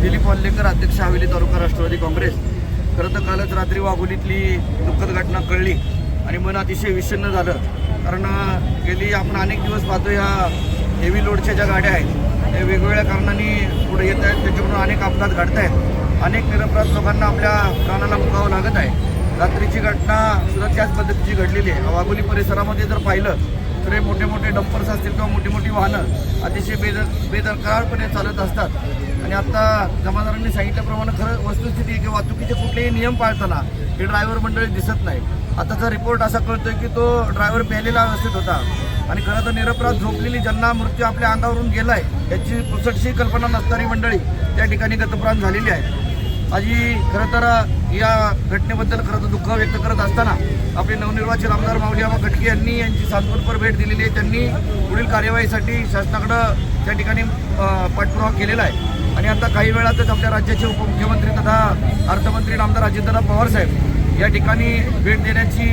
दिलीप वाल्लेकर अध्यक्ष हवेली तालुका राष्ट्रवादी काँग्रेस. खरं तर कालच रात्री वाघोलीतली दुःखद घटना कळली आणि मन अतिशय विषण्ण झालं. कारण गेली आपण अनेक दिवस पाहतो ह्या हेवी लोडच्या ज्या गाड्या आहेत त्या वेगवेगळ्या कारणांनी पुढे येत आहेत. त्याच्यामुळं अनेक अपघात घडत आहेत. अनेक निरपराध लोकांना आपल्या प्राणाला मुकावं लागत आहे. रात्रीची घटना सुद्धा त्याच पद्धतीची घडलेली आहे. वाघोली परिसरामध्ये जर पाहिलं दुसरे मोठे मोठे डंपर्स असतील किंवा मोठी मोठी वाहनं अतिशय बेदर बेदरकारपणे चालत असतात. आणि आत्ता जमादारांनी सांगितल्याप्रमाणे खरं वस्तुस्थिती आहे की वाहतुकीचे कुठलेही नियम पाळताना हे ड्रायव्हर मंडळी दिसत नाही आताचा रिपोर्ट असा कळतोय की तो ड्रायव्हर प्यालेला अवस्थेत होता. आणि खरं तर निरपराध झोपलेली ज्यांना मृत्यू आपल्या अंगावरून गेलाय याची पुसटशी कल्पना नसणारी मंडळी त्या ठिकाणी गतप्राण झालेली आहे. माझी खरं तर या घटनेबद्दल खरं तर दुःख व्यक्त करत असताना आपले नवनिर्वाचित आमदार माऊली अमा खटके यांनी यांची सांत्वनपर भेट दिलेली आहे. त्यांनी पुढील कार्यवाहीसाठी शासनाकडं त्या ठिकाणी पाठपुरावा केलेला आहे. आणि आता काही वेळातच आपल्या राज्याचे उपमुख्यमंत्री तथा अर्थमंत्री नामदार अजितदादा पवार साहेब या ठिकाणी भेट देण्याची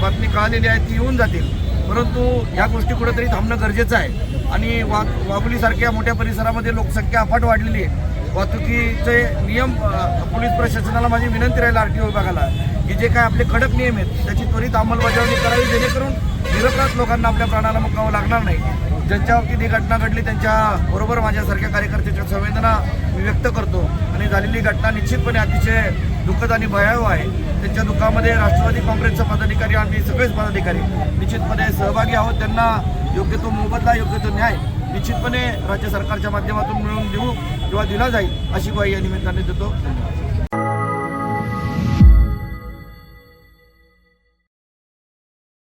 बातमी कळालेली आहे ती येऊन जातील. परंतु या गोष्टी कुठेतरी थांबणं गरजेचं आहे. आणि वा वाघोलीसारख्या मोठ्या परिसरामध्ये लोकसंख्या अफाट वाढलेली आहे. वाहतुकीचे नियम पोलीस प्रशासनाला माझी विनंती राहील आर टी ओ विभागाला की जे काय आपले कडक नियम आहेत त्याची त्वरित अंमलबजावणी करावी जेणेकरून निरपराध लोकांना आपल्या प्राणाला मुकावं लागणार नाही. ज्यांच्या बाबतीत ही घटना घडली त्यांच्या बरोबर माझ्यासारख्या कार्यकर्त्याच्या संवेदना मी व्यक्त करतो. आणि झालेली घटना निश्चितपणे अतिशय दुःखद आणि भयावह आहे. त्यांच्या दुःखामध्ये राष्ट्रवादी काँग्रेसचा पदाधिकारी आणि सगळेच पदाधिकारी निश्चितपणे सहभागी आहोत. त्यांना योग्य तो मोबदला योग्य तो न्याय निश्चितपणे राज्य सरकारच्या माध्यमातून मिळवून देऊ किंवा दिला जाईल अशी ग्वाही या निमित्ताने देतो. धन्यवाद